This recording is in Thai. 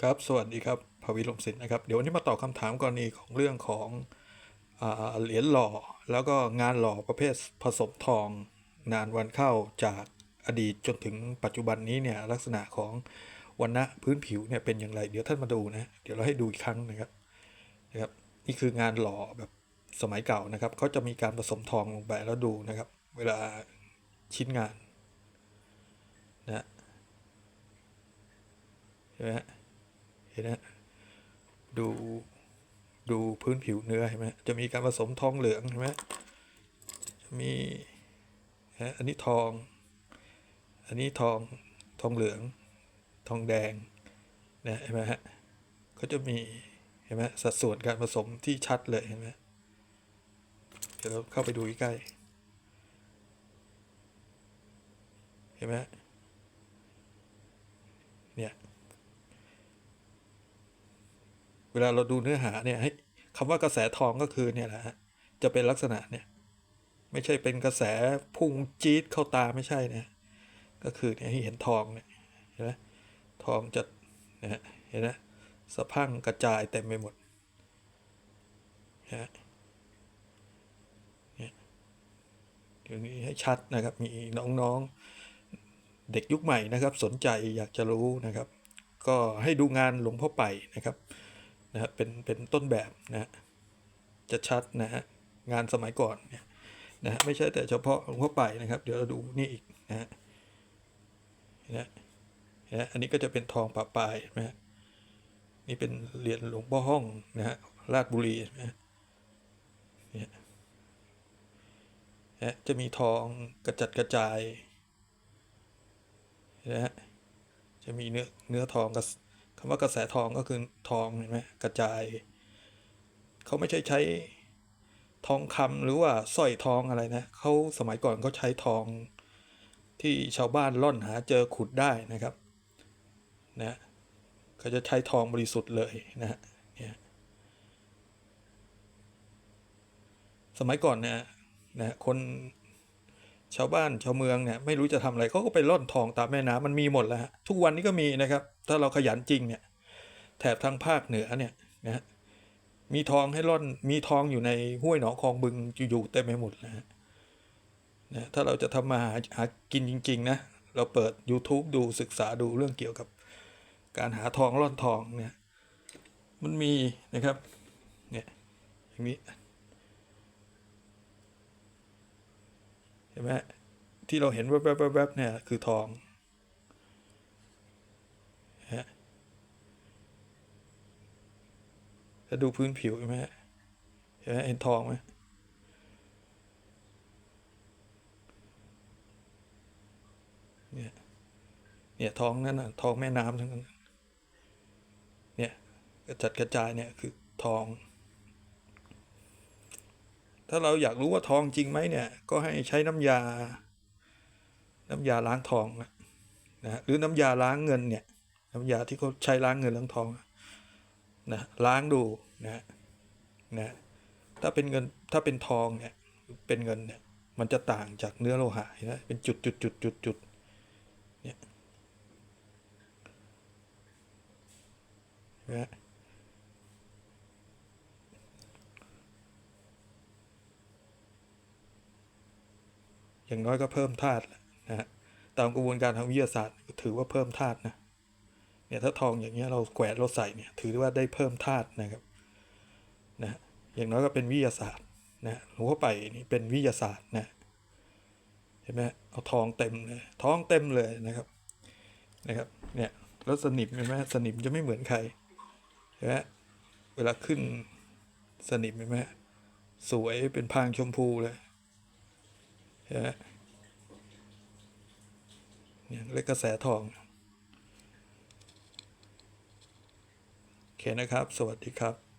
ครับสวัสดีครับภวิลมศิลป์นะครับ เดี๋ยววันนี้มาตอบคำถามกรณีของเรื่องของอเหรียญหล่อ แล้วก็งานหล่อประเภทผสมทอง นานวันเข้าจากอดีตจนถึงปัจจุบันนี้เนี่ยลักษณะของวันณะพื้นผิวเนี่ยเป็นอย่างไร เดี๋ยวท่านมาดูนะเดี๋ยวเราให้ดูอีกครั้งนะครับนะครับนี่คืองานหล่อแบบสมัยเก่านะครับเขาจะมีการผสมทองลงไปแล้วดูนะครับ เวลาชิ้นงานนะเห็นไหมฮะ เห็นนะดูดูพื้นผิวเนื้อเห็นไหมจะมีการผสมทองเหลืองเห็นไหมจะมีฮะอันนี้ทอง อันนี้ทองทองเหลือง ทองแดงนะเห็นไหมฮะก็จะมีเห็นไหมสัดส่วนการผสมที่ชัดเลยเห็นไหมเดี๋ยวเราเข้าไปดูใกล้เห็นไหมเนี่ย เวลาเราดูเนื้อหาเนี่ยให้คำว่ากระแสทองก็คือเนี่ยแหละจะเป็นลักษณะเนี่ยไม่ใช่เป็นกระแสพุ่งจี๊ดเข้าตาไม่ใช่นะก็คือเนี่ยให้เห็นทองเนี่ยเห็นไหมทองจะนะฮะเห็นไหมสะพังกระจายเต็มไปหมดนะฮะเนี่ยเดี๋ยวนี้ให้ชัดนะครับมีน้องๆเด็กยุคใหม่นะครับ สนใจอยากจะรู้นะครับ ก็ให้ดูงานหลวงพ่อไปนะครับ นะครับเป็นเป็นต้นแบบนะฮะจะชัดนะฮะงานสมัยก่อนเนี่ยนะฮะไม่ใช่แต่เฉพาะหลวงพ่อไปนะครับ เดี๋ยวเราดูนี่อีกนะฮะนะเห็นะอันนี้ก็จะเป็นทองปะปายนะฮะนี่เป็นเหรียญหลวงพ่อห้องนะฮะราชบุรีนะฮะเนี่ยนะจะมีทองกระจัดกระจายนะฮะจะมีเนื้อเนื้อทองกับ คำว่ากระแสทองก็คือทองเห็นไหมกระจาย เขาไม่ใช่ใช้ทองคำหรือว่าสร้อยทองอะไรนะเขาสมัยก่อนเขาใช้ทองที่ชาวบ้านล่อนหาเจอขุดได้นะครับนะเขาจะใช้ทองบริสุทธิ์เลยนะฮะเนี่ยสมัยก่อนเนี่ยนะคน ชาวบ้านชาวเมืองเนี่ยไม่รู้จะทำอะไรเขาก็ไปล่อนทองตามแม่น้ำมันมีหมดแล้วฮะทุกวันนี้ก็มีนะครับ ถ้าเราขยันจริงเนี่ยแถบทางภาคเหนือเนี่ยนะฮะมีทองให้ล่อนมีทองอยู่ในห้วยหนองคลองบึงอยู่ๆเต็มไปหมดนะฮะนะถ้าเราจะทำมาหาหากินจริง ๆ นะ เราเปิด YouTube ดูศึกษาดูเรื่องเกี่ยวกับการหาทองล่อนทองเนี่ยมันมีนะครับเนี่ยอย่างนี้ เห็น ไหมที่เราเห็นแวบๆๆเนี่ยคือทองฮะถ้าดูพื้นผิวเห็นไหมเห็นไหมเห็นทองไหมเนี่ยเนี่ยทองนั่นน่ะทองแม่น้ำทั้งนั้นเนี่ยกระจัดกระจายเนี่ยคือทอง ถ้าเราอยากรู้ว่าทองจริงไหมเนี่ย ก็ให้ใช้น้ำยา น้ำยาล้างทองนะนะหรือน้ำยาล้างเงินเนี่ยน้ำยาที่เขาใช้ล้างเงินล้างทองนะล้างดูนะนะถ้าเป็นเงินถ้าเป็นทองเนี่ยเป็นเงินเนี่ยมันจะต่างจากเนื้อโลหะนะเป็นจุดจุดจุดจุดจุดเนี่ยนะ อย่างน้อยก็เพิ่มธาตุนะฮะตามกระบวนการทางวิทยาศาสตร์ ถือว่าเพิ่มธาตุนะเนี่ยถ้าทองอย่างเงี้ยเราแกวดเราใส่เนี่ยถือว่าได้เพิ่มธาตุนะครับนะอย่างน้อยก็เป็นวิทยาศาสตร์นะหลวงพ่อไปนี่เป็นวิทยาศาสตร์นะเห็นไหมเอาทองเต็มเลยทองเต็มเลยนะครับนะครับเนี่ยแล้วสนิมเห็นไหมสนิมจะไม่เหมือนใครเห็นไหมเวลาขึ้นสนิมเห็นไหมสวยเป็นพางชมพูเลย เนี่ยเรียกกระแสทอง โอเคนะครับ สวัสดีครับ